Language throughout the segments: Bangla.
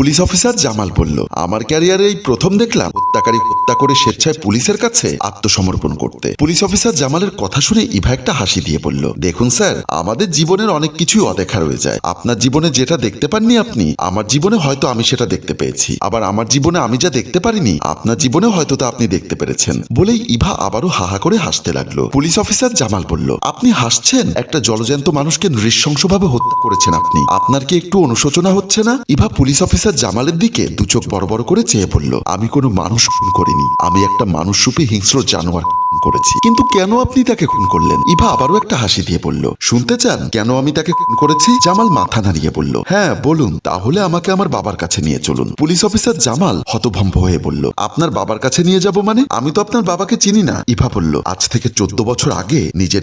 পুলিশ অফিসার জামাল বলল আমার ক্যারিয়ারে এই প্রথম দেখলাম। হত্যাকারী হত্যা করে স্বেচ্ছায় পুলিশের কাছে আত্মসমর্পণ করতে। পুলিশ অফিসার জামালের কথা শুনে ইভা একটা হাসি দিয়ে বলল, দেখুন স্যার, আমাদের জীবনের অনেক কিছুই অদেখা রয়ে যায়। আপনার জীবনে যেটা দেখতে পাননি আপনি, আমার জীবনে হয়তো আমি সেটা দেখতে পেয়েছি। আবার আমার জীবনে আমি যা দেখতে পারিনি, আপনার জীবনে হয়তো তা আপনি দেখতে পেরেছেন। বলেই ইভা আবারও হাহা করে হাসতে লাগল। পুলিশ অফিসার জামাল বলল, আপনি হাসছেন? একটা জলজ্যান্ত মানুষকে নৃশংসভাবে হত্যা করেছেন আপনি। আপনার কি একটু অনুশোচনা হচ্ছে না? ইভা পুলিশ অফিসার জামালের দিকে দু চোখ বড় বড় করে চেয়ে বলল, আমি কোনো মানুষ খুন করিনি। আমি একটা মানুষরূপী হিংস্র জানোয়ার। খুন করেছি। কিন্তু কেন আপনি তাকে খুন করলেন? ইভা আবারও একটা হাসি দিয়ে বলল, শুনতে চান? কেন আমি তাকে খুন করেছি? জামাল মাথা নাড়িয়ে বলল হ্যাঁ বলুন। তাহলে আমাকে আমার বাবার কাছে নিয়ে চলুন। পুলিশ অফিসার জামাল হতভম্ব হয়ে বলল, আপনার বাবার কাছে নিয়ে যাব মানে? আমি তো আপনার বাবাকে চিনি না। ইভা বলল, আজ থেকে চোদ্দ বছর আগে নিজের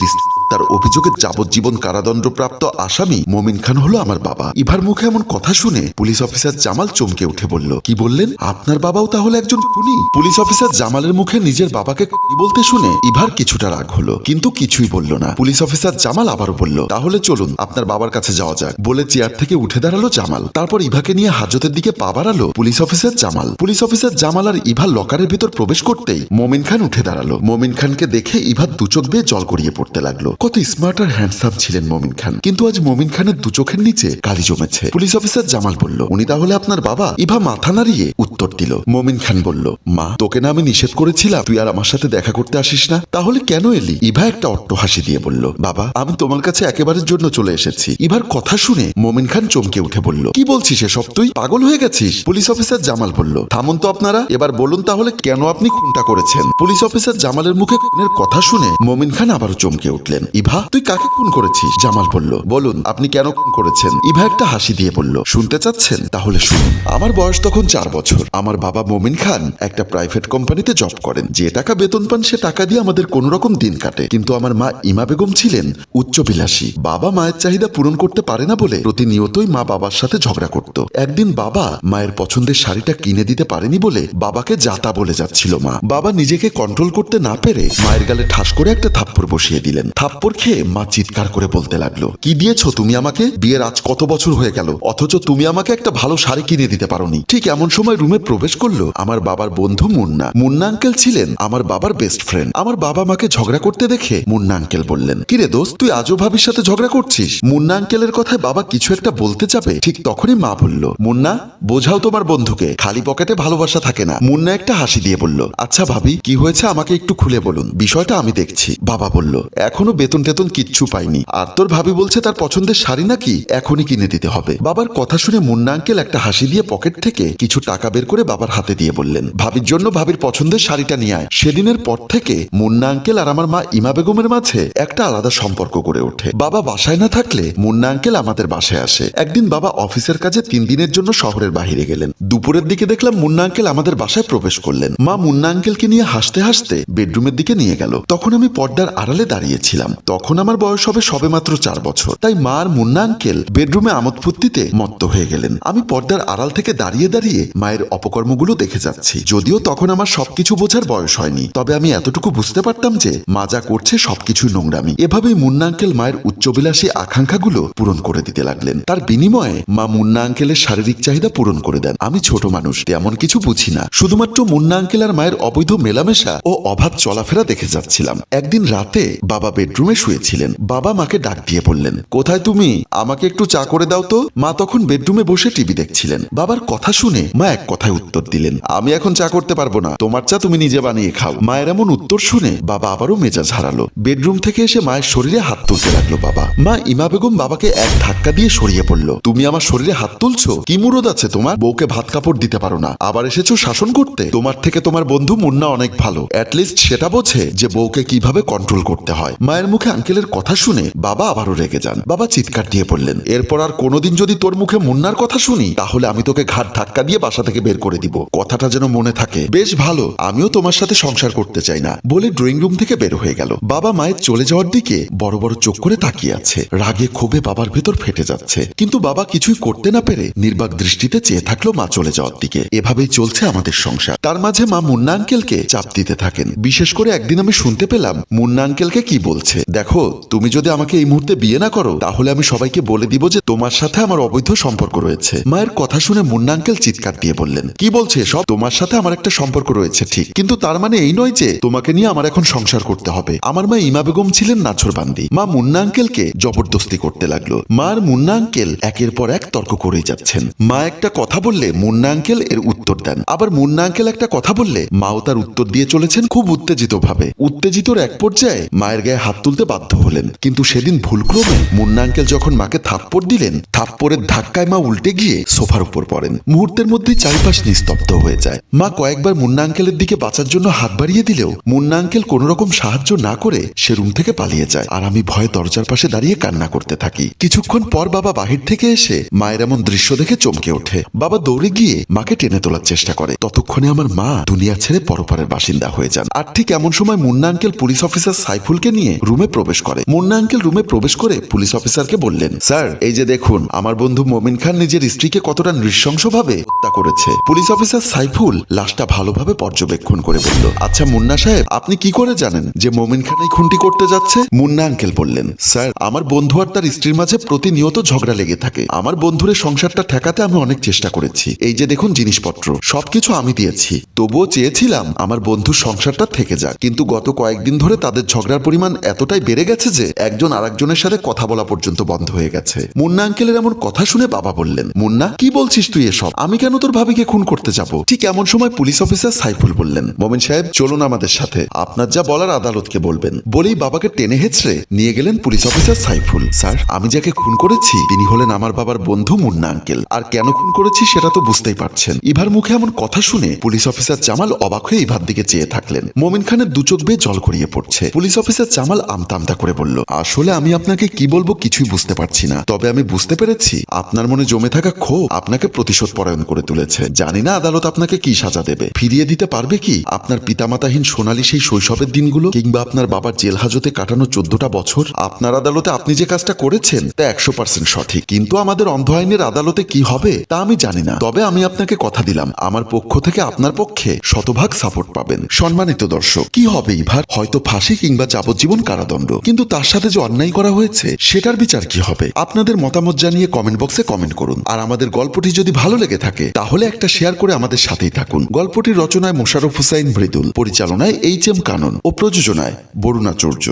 তার অভিযোগে যাবজ্জীবন কারাদণ্ডপ্রাপ্ত আসামি মমিন খান হলো আমার বাবা। ইভার মুখে এমন কথা শুনে পুলিশ অফিসার জামাল চমকে উঠে বলল, কি বললেন? আপনার বাবাও তাহলে একজন খুনি? পুলিশ অফিসার জামালের মুখে নিজের বাবাকে বলতে শুনে ইভার কিছুটা রাগ হলো, কিন্তু কিছুই বলল না। পুলিশ অফিসার জামাল আবারও বলল, তাহলে চলুন, আপনার বাবার কাছে যাওয়া যাক। বলে চেয়ার থেকে উঠে দাঁড়াল জামাল। তারপর ইভাকে নিয়ে হাজতের দিকে পা বাড়ালো police officer Jamal. Police officer Jamal আর ইভা লকারের ভিতর প্রবেশ করতেই মমিন খান উঠে দাঁড়াল। মমিন খানকে দেখে ইভা দু চোখ বেয়ে জল গড়িয়ে পড়তে লাগল। কত স্মার্ট আর হ্যান্ডসাম ছিলেন মমিন খান। কিন্তু আজ মমিন খানের দু চোখের নিচে কালি জমেছে। পুলিশ অফিসার জামাল বলল, উনি তাহলে আপনার বাবা? ইভা মাথা নাড়িয়ে উত্তর দিল। মমিন খান বলল, মা, তোকে না আমি নিষেধ করেছিলাম, তুই আর আমার সাথে দেখা করতে আসিস না? তাহলে কেন এলি? ইভা একটা অট্ট হাসি দিয়ে বলল, বাবা, আমি তোমার কাছে একেবারের জন্য চলে এসেছি। ইভার কথা শুনে মমিন খান চমকে উঠে বলল, কি বলছিস এসব তুই? পাগল হয়ে গেছিস? পুলিশ অফিসার জামাল বলল, থামুন তো আপনারা, এবার বলুন তাহলে কেন আপনি খুনটা করেছেন? পুলিশ অফিসার জামালের মুখে খুনের কথা শুনে মমিন খান আবারও চমকে উঠলেন, ইভা, তুই কাকে খুন করেছিস? জামাল বলল, বলুন, আপনি কেন খুন করেছেন? ইভা একটা হাসি দিয়ে বলল, শুনতে চাচ্ছেন? তাহলে শুনুন, আমার বয়স তখন চার বছর। আমার বাবা মমিন খান একটা প্রাইভেট কোম্পানিতে জব করেন। যে টাকা বেতন পান সে টাকা দিয়ে আমাদের কোনো রকম দিন কাটে। কিন্তু আমার মা ইমা বেগম ছিলেন উচ্চবিলাসী। বাবা মায়ের চাহিদা পূরণ করতে পারে না বলে প্রতিনিয়তই মা বাবার সাথে ঝগড়া করত। একদিন বাবা মায়ের পছন্দের শাড়িটা কিনে দিতে পারেনি বলে বাবাকে যাতা বলে যাচ্ছিল মা। বাবা নিজেকে কন্ট্রোল করতে না পেরে মায়ের গালে ঠাস করে একটা থাপ্পড় বসিয়ে দিলেন। থাপ্পড় খেয়ে মা চিৎকার করে বলতে লাগল, কি দিয়েছ তুমি আমাকে? বিয়ের আজ কত বছর হয়ে গেল? অথচ তুমি আমাকে একটা ভালো শাড়ি কিনে দিতে পারোনি। ঠিক এমন সময় রুমে প্রবেশ করল আমার বাবার বন্ধু মুন্না। মুন্না আঙ্কেল ছিলেন আমার বাবার বেস্ট ফ্রেন্ড আমার বাবা মাকে ঝগড়া করতে দেখে মুন্না আঙ্কেল বললেন, কিরে দোস্ত, তুই আজও ভাবির সাথে ঝগড়া করছিস? মুন্না আঙ্কেলের কথায় বাবা কিছু একটা বলতে যাবে ঠিক তখনই মা বলল, মুন্না, বোঝাও তোমার বন্ধুকে, খালি পকেটে ভালোবাসা থাকে না। মুন্না একটা হাসি দিয়ে বলল আচ্ছা ভাবি, কি হয়েছে আমাকে একটু খুলে বলুন, বিষয়টা আমি দেখছি। বাবা বলল, এখনও বেতন টেতন কিচ্ছু পাইনি, আর তোর ভাবি বলছে তার পছন্দের শাড়ি নাকি এখনই কিনে দিতে হবে। বাবার কথা শুনে মুন্না আঙ্কেল একটা হাসি দিয়ে পকেট থেকে কিছু টাকা বের করে বাবার হাতে দিয়ে বললেন, ভাবির জন্য ভাবির পছন্দের শাড়িটা নিয়ে আয়। সেদিনের পর থেকে মুন্না আঙ্কেল আর আমার মা ইমা বেগমের মাঝে একটা আলাদা সম্পর্ক গড়ে ওঠে। বাবা বাসায় না থাকলে মুন্না আঙ্কেল আমাদের বাসায় আসে। একদিন বাবা অফিসের কাজে তিন দিনের জন্য শহরের বাহিরে গেলেন। দুপুরের দিকে দেখলাম মুন্না আঙ্কেল আমাদের বাসায় প্রবেশ করলেন। মা মুন্না আঙ্কেলকে নিয়ে হাসতে হাসতে বেডরুমের দিকে নিয়ে গেল। তখন আমি পর্দার আড়ালে দাঁড়িয়েছিলাম। তখন আমার বয়স হবে সবেমাত্র চার বছর। তাই মা আর মুন্না আঙ্কেল বেডরুমে আমোদ ফুর্তিতে মত্ত হয়ে গেলেন। আমি পর্দার আড়াল থেকে দাঁড়িয়ে দাঁড়িয়ে মায়ের অপকর্মগুলো দেখে যাচ্ছি। যদিও তখন আমার সবকিছু বোঝার বয়স হয়নি। তবে আমি এতটুকু বুঝতে পারতাম যে মা যা করছে সবকিছুই নোংরামি। এভাবেই মুন্না আঙ্কেল মায়ের উচ্চবিলাসী আকাঙ্ক্ষাগুলো পূরণ করে দিতে লাগলেন। তার বিনিময়ে মা মুন্না আঙ্কেলের শারীরিক চাহিদা পূরণ করে দেন। আমি ছোট মানুষ, তেমন কিছু বুঝি না। শুধুমাত্র মুন্না আঙ্কেল আর মায়ের অবৈধ মেলামেশা ও অবাধ চলাফেরা দেখে যাচ্ছিলাম। একদিন রাতে বাবা বেডরুমে শুয়েছিলেন। বাবা মাকে ডাক দিয়ে বললেন, কোথায় তুমি? আমাকে একটু চা করে দাও তো। মা তখন বেডরুমে বসে টিভি দেখছিলেন। বাবার কথা শুনে মা এক কথায় উত্তর দিলেন, আমি এখন চা করতে পারব না। তোমার চা তুমি নিজে বানিয়ে খাও। মায়ের এমন উত্তর শুনে বাবা আবারও মেজাজ হারালো। বেডরুম থেকে এসে মায়ের শরীরে হাত তুলতে লাগল বাবা। মা ইমা বেগম বাবাকে এক ধাক্কা দিয়ে সরিয়ে পড়ল। তুমি আমার শরীরে হাত তুলছো? কি মুরদ আছে তোমার? বউকে ভাত কাপড় দিতে পারো না। আবার এসেছ শাসন করতে? তোমার থেকে তোমার বন্ধু মুন্না অনেক ভালো। অ্যাটলিস্ট সেটা বোঝে যে বউকে কীভাবে কন্ট্রোল করতে হয়। মায়ের মুখে আঙ্কেলের কথা শুনে বাবা আবারও রেগে যান। বাবা চিৎকার দিয়ে বললেন, এরপর আর কোনোদিন যদি তোর মুখে মুন্নার কথা শুনি, তাহলে আমি তোকে ঘাট ধাক্কা দিয়ে বাসা থেকে বের করে দিব। কথাটা যেন মনে থাকে। বেশ ভালো, আমিও তোমার সাথে সংসার করতে চাই না। বলে ড্রয়িং রুম থেকে বের হয়ে গেল। বাবা মায়ের চলে যাওয়ার দিকে বড় বড় চোখ করে তাকিয়ে আছে। রাগে ক্ষোভে বাবার ভেতর ফেটে যাচ্ছে। কিন্তু বাবা কিছুই করতে না পেরে নির্বাক দৃষ্টিতে চেয়ে থাকল মা চলে যাওয়ার দিকে। এভাবেই চলছে আমাদের সংসার। তার মাঝে মা মুন্না আঙ্কেলকে চাপ দিতে থাকেন। বিশেষ করে একদিন আমি শুনতে পেলাম, মুন্না আঙ্কেলকে কি বলছে? দেখো, তুমি যদি আমাকে এই মুহূর্তে বিয়ে না করো, তাহলে আমি সবাইকে বলে দিব যে তোমার সাথে আমার অবৈধ সম্পর্ক রয়েছে। মায়ের কথা শুনে মুন্না আঙ্কেল চিৎকার দিয়ে বললেন, কি বলছে সব তোমার সাথে আমার একটা সম্পর্ক রয়েছে, ঠিক। কিন্তু তার মানে এই নয় যে তোমাকে নিয়ে আমার এখন সংসার করতে হবে। আমার মা ইমা বেগম ছিলেন নাছরবান্দি মা মুন্না আঙ্কেলকে জবরদস্তি করতে লাগল। মা আর মুন্না আঙ্কেল একের পর এক তর্ক করেই যাচ্ছেন। মা একটা কথা বললে মুন্না আঙ্কেল এর উত্তর দেন। আবার মুন্না আঙ্কেল একটা কথা বললে মাও তার উত্তর দিয়ে চলেছেন খুব উত্তেজিত ভাবে উত্তেজিতর এক পর্যায়ে মায়ের গায়ে হাত তুলতে বাধ্য হলেন। কিন্তু সেদিন ভুলক্রমে মুন্না আঙ্কেল যখন মাকে থাপ্পড় দিলেন, থাপ্পড়ের ধাক্কায় মা উল্টে গিয়ে সোফার উপর পড়েন। মুহূর্তের মধ্যে চারিপাশ নিস্তব্ধ হয়ে যায়। মা কয়েকবার মুন্না আঙ্কেলের দিকে বাঁচার জন্য হাত বাড়িয়ে দিলেও মুন্না আঙ্কেল কোনো রকম সাহায্য না করে সে রুম থেকে পালিয়ে যায়। আর আমি ভয়ে দরজার পাশে দাঁড়িয়ে কান্না করতে থাকি। কিছুক্ষণ পর বাবা বাহির থেকে এসে মায়ের এমন দৃশ্য দেখে চমকে ওঠে। বাবা দৌড়ে গিয়ে মাকে টেনে তোলার চেষ্টা করে। ততক্ষণে আমার মা দুনিয়া ছেড়ে পরপারের বাসিন্দা হয়ে যান। আর ঠিক এমন সময় মুন্না আঙ্কেল পুলিশ অফিসার সাইফুলকে নিয়ে রুমে প্রবেশ করে। মুন্না আঙ্কেল রুমে প্রবেশ করে পুলিশ অফিসারকে বললেন, স্যার, এই যে দেখুন, আমার বন্ধু মমিন খান নিজের স্ত্রীকে কতটা নৃশংসভাবে হত্যা করেছে। পুলিশ অফিসার সাইফুল লাশটা ভালোভাবে পর্যবেক্ষণ করে বলল আচ্ছা মুন্না সাহেব আপনি কি করে জানেন যে মমিন খান এই খুনটি করতে যাচ্ছে? মুন্না আঙ্কেল বললেন, স্যার, আমার বন্ধু আর তার স্ত্রীর মাঝে প্রতিনিয়ত ঝগড়া লেগে থাকে। আমার বন্ধুরের সংসারটা ঠেকাতে আমি অনেক চেষ্টা করেছি। এই যে দেখুন জিনিসপত্র, সবকিছু আমি দিয়েছি। তবুও চেয়েছিলাম আমার বন্ধুর সংসারটা থেকে যাক। কিন্তু গত কয়েকদিন ধরে তাদের ঝগড়ার পরিমাণ এতটাই বেড়ে গেছে যে একজন আরেকজনের সাথে কথা বলা পর্যন্ত বন্ধ হয়ে গেছে। মুন্না আঙ্কেলের এমন কথা শুনে বাবা বললেন, মুন্না, কি বলছিস তুই এসব? আমি কেন তোর ভাবিকে খুন করতে যাব? ঠিক এমন সময় পুলিশ অফিসার সাইফুল বললেন, মোমিন সাহেব, চলুন আমাদের সাথে। আপনার যা বলার আদালতকে বলবেন। বলেই বাবাকে টেনে হেঁচড়ে নিয়ে গেলেন পুলিশ অফিসার সাইফুল। স্যার, আমি যাকে খুন করেছি, তিনি হলেন আমার বাবার বন্ধু মুন্না আঙ্কেল। আর কেন খুন করেছি সেটা তো বুঝতেই পারছেন। ইভার মুখে এমন কথা শুনে পুলিশ অফিসার জামাল অবাক হয়ে ইভার দিকে চেয়ে থাকলেন। মমিন খানের দু চোখ বেয়ে জল গড়িয়ে পড়ছে। পুলিশ অফিসার জামাল আমতা আমতা করে বলল, আসলে আমি আপনাকে কি বলব কিছুই বুঝতে পারছি না। তবে আমি বুঝতে পেরেছি, আপনার মনে জমে থাকা ক্ষোভ আপনাকে প্রতিশোধ পরায়ণ করে তুলেছে। জানি না আদালত আপনাকে কি সাজা দেবে। ফিরিয়ে দিতে পারবে কি? আপনার পিতামাতাহীন সোনালী সেই শৈশবের দিনগুলো কিংবা আপনার বাবার জেল হাজতে কাটানো চোদ্দটা বছর, আপনার আদালতে আপনি যে কাজটা করেছেন, তা একশো পার্সেন্ট সঠিক। কিন্তু আমাদের অন্ধ আইনের আদালতে কি হবে, তা আমি জানি না। তবে আমি আপনাকে কথা দিলাম, আমার পক্ষ থেকে আপনার পক্ষে শতভাগ সাপোর্ট পাবেন। সম্মানিত দর্শক, কি হবে ইভার হয়তো ফাঁসি কিংবা যাবজ্জীবন কারাদণ্ড। কিন্তু তার সাথে যে অন্যায় করা হয়েছে, সেটার বিচার কি হবে? আপনাদের মতামত জানিয়ে কমেন্ট বক্সে কমেন্ট করুন। আর আমাদের গল্পটি যদি ভালো লেগে থাকে, তাহলে একটা শেয়ার করে আমাদের সাথেই থাকুন। গল্পটির রচনায় মোশারফ হুসাইন মৃদুল, পরিচালনায় এইচ এম কানন ও প্রযোজনায় বরুণাচর্য।